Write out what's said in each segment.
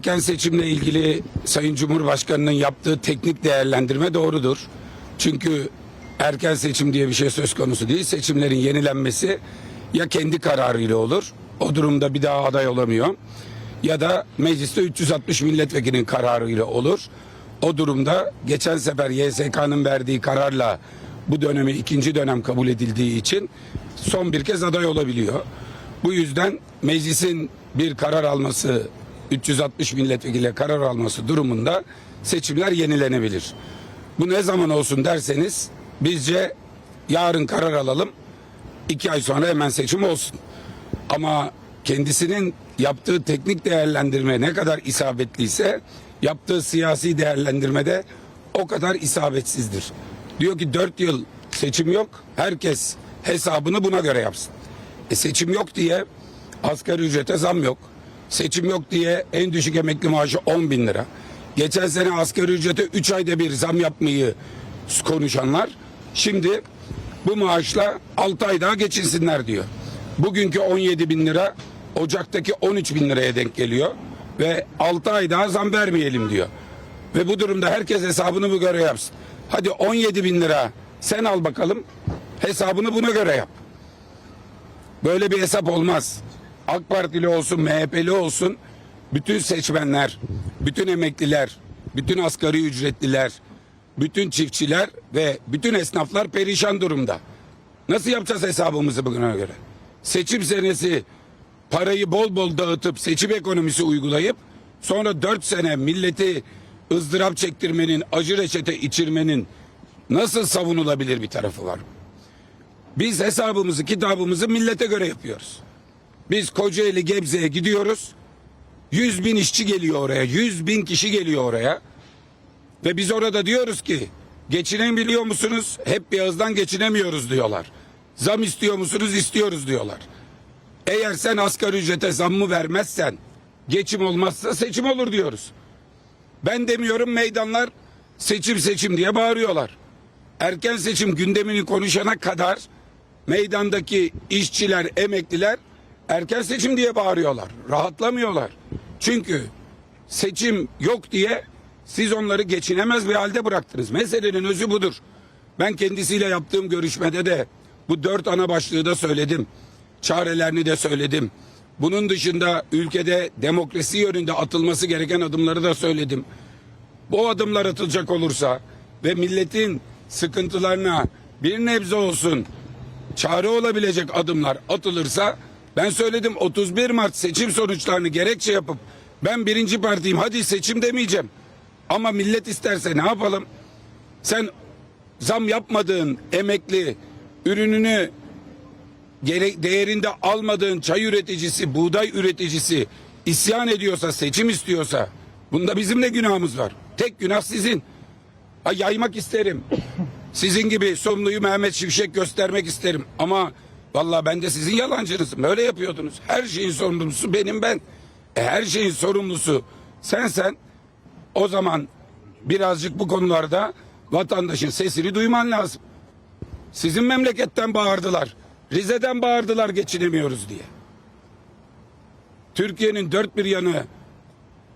Erken seçimle ilgili Sayın Cumhurbaşkanı'nın yaptığı teknik değerlendirme doğrudur. Çünkü erken seçim diye bir şey söz konusu değil. Seçimlerin yenilenmesi ya kendi kararıyla olur. O durumda bir daha aday olamıyor. Ya da mecliste 360 milletvekilinin kararıyla olur. O durumda geçen sefer YSK'nın verdiği kararla bu dönemi ikinci dönem kabul edildiği için son bir kez aday olabiliyor. Bu yüzden meclisin bir karar alması 360 milletvekiliyle karar alması durumunda seçimler yenilenebilir. Bu ne zaman olsun derseniz bizce yarın karar alalım iki ay sonra hemen seçim olsun. Ama kendisinin yaptığı teknik değerlendirme ne kadar isabetliyse yaptığı siyasi değerlendirmede o kadar isabetsizdir. Diyor ki dört yıl seçim yok herkes hesabını buna göre yapsın. E seçim yok diye asgari ücrete zam yok. Seçim yok diye en düşük emekli maaşı 10 bin lira. Geçen sene asgari ücrete 3 ayda bir zam yapmayı konuşanlar şimdi bu maaşla 6 ay daha geçinsinler diyor. Bugünkü 17 bin lira Ocak'taki 13 bin liraya denk geliyor ve 6 ay daha zam vermeyelim diyor. Ve bu durumda herkes hesabını bu göre yapsın. Hadi 17 bin lira sen al bakalım hesabını buna göre yap. Böyle bir hesap olmaz. AK Partili olsun, MHP'li olsun bütün seçmenler, bütün emekliler, bütün asgari ücretliler, bütün çiftçiler ve bütün esnaflar perişan durumda. Nasıl yapacağız hesabımızı bugüne göre? Seçim senesi parayı bol bol dağıtıp seçim ekonomisi uygulayıp sonra dört sene milleti ızdırap çektirmenin, acı reçete içirmenin nasıl savunulabilir bir tarafı var? Biz hesabımızı, kitabımızı millete göre yapıyoruz. Biz Kocaeli Gebze'ye gidiyoruz. Yüz bin işçi geliyor oraya. Yüz bin kişi geliyor oraya. Ve biz orada diyoruz ki geçinebiliyor musunuz? Hep bir ağızdan geçinemiyoruz diyorlar. Zam istiyor musunuz? İstiyoruz diyorlar. Eğer sen asgari ücrete zammı vermezsen geçim olmazsa seçim olur diyoruz. Ben demiyorum meydanlar seçim seçim diye bağırıyorlar. Erken seçim gündemini konuşana kadar meydandaki işçiler, emekliler erken seçim diye bağırıyorlar. Rahatlamıyorlar. Çünkü seçim yok diye siz onları geçinemez bir halde bıraktınız. Meselenin özü budur. Ben kendisiyle yaptığım görüşmede de bu dört ana başlığı da söyledim. Çarelerini de söyledim. Bunun dışında ülkede demokrasi yönünde atılması gereken adımları da söyledim. Bu adımlar atılacak olursa ve milletin sıkıntılarına bir nebze olsun çare olabilecek adımlar atılırsa ben söyledim 31 Mart seçim sonuçlarını gerekçe yapıp ben birinci partiyim hadi seçim demeyeceğim. Ama millet isterse ne yapalım? Sen zam yapmadığın emekli ürününü değerinde almadığın çay üreticisi, buğday üreticisi isyan ediyorsa, seçim istiyorsa bunda bizim ne günahımız var? Tek günah sizin. Ha, yaymak isterim. Sizin gibi sorumluyu Mehmet Şimşek göstermek isterim. Ama vallahi ben de sizin yalancınızım. Böyle yapıyordunuz. Her şeyin sorumlusu benim ben. E, her şeyin sorumlusu sen sen o zaman birazcık bu konularda vatandaşın sesini duyman lazım. Sizin memleketten bağırdılar. Rize'den bağırdılar geçinemiyoruz diye. Türkiye'nin dört bir yanı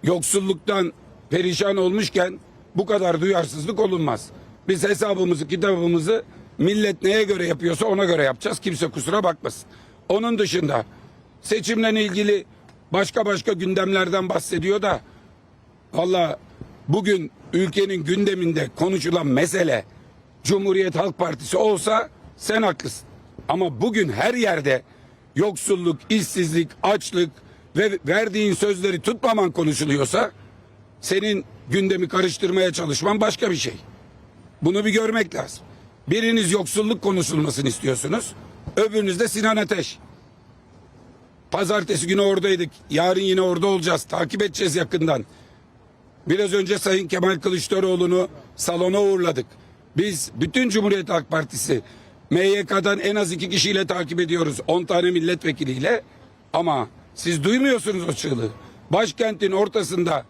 yoksulluktan perişan olmuşken bu kadar duyarsızlık olunmaz. Biz hesabımızı, kitabımızı millet neye göre yapıyorsa ona göre yapacağız. Kimse kusura bakmasın. Onun dışında seçimle ilgili başka başka gündemlerden bahsediyor da valla bugün ülkenin gündeminde konuşulan mesele Cumhuriyet Halk Partisi olsa sen haklısın. Ama bugün her yerde yoksulluk, işsizlik, açlık ve verdiğin sözleri tutmaman konuşuluyorsa senin gündemi karıştırmaya çalışman başka bir şey. Bunu bir görmek lazım. Biriniz yoksulluk konuşulmasını istiyorsunuz. Öbürünüz de Sinan Ateş. Pazartesi günü oradaydık. Yarın yine orada olacağız. Takip edeceğiz yakından. Biraz önce Sayın Kemal Kılıçdaroğlu'nu salona uğurladık. Biz bütün Cumhuriyet Halk Partisi MYK'dan en az iki kişiyle takip ediyoruz. 10 tane milletvekiliyle. Ama siz duymuyorsunuz o çığlığı. Başkentin ortasında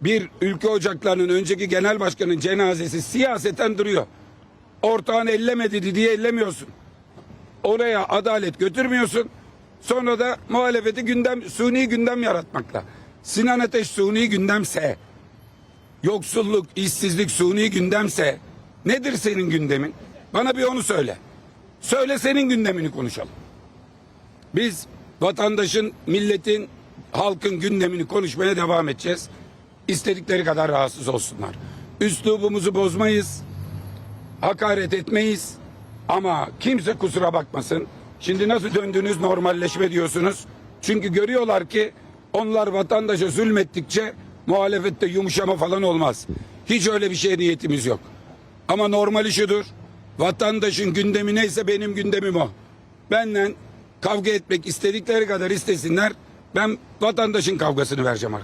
bir ülke ocaklarının önceki genel başkanın cenazesi siyaseten duruyor. Ortağın ellemedi diye ellemiyorsun. Oraya adalet götürmüyorsun. Sonra da muhalefeti gündem, suni gündem yaratmakla. Sinan Ateş suni gündemse, yoksulluk, işsizlik suni gündemse nedir senin gündemin? Bana bir onu söyle. Söyle senin gündemini konuşalım. Biz vatandaşın, milletin, halkın gündemini konuşmaya devam edeceğiz. İstedikleri kadar rahatsız olsunlar. Üslubumuzu bozmayız. Hakaret etmeyiz. Ama kimse kusura bakmasın. Şimdi nasıl döndünüz normalleşme diyorsunuz. Çünkü görüyorlar ki onlar vatandaşa zulmettikçe muhalefette yumuşama falan olmaz. Hiç öyle bir şeye niyetimiz yok. Ama normali şudur. Vatandaşın gündemi neyse benim gündemim o. Benden kavga etmek istedikleri kadar istesinler. Ben vatandaşın kavgasını vereceğim arkadaşlar.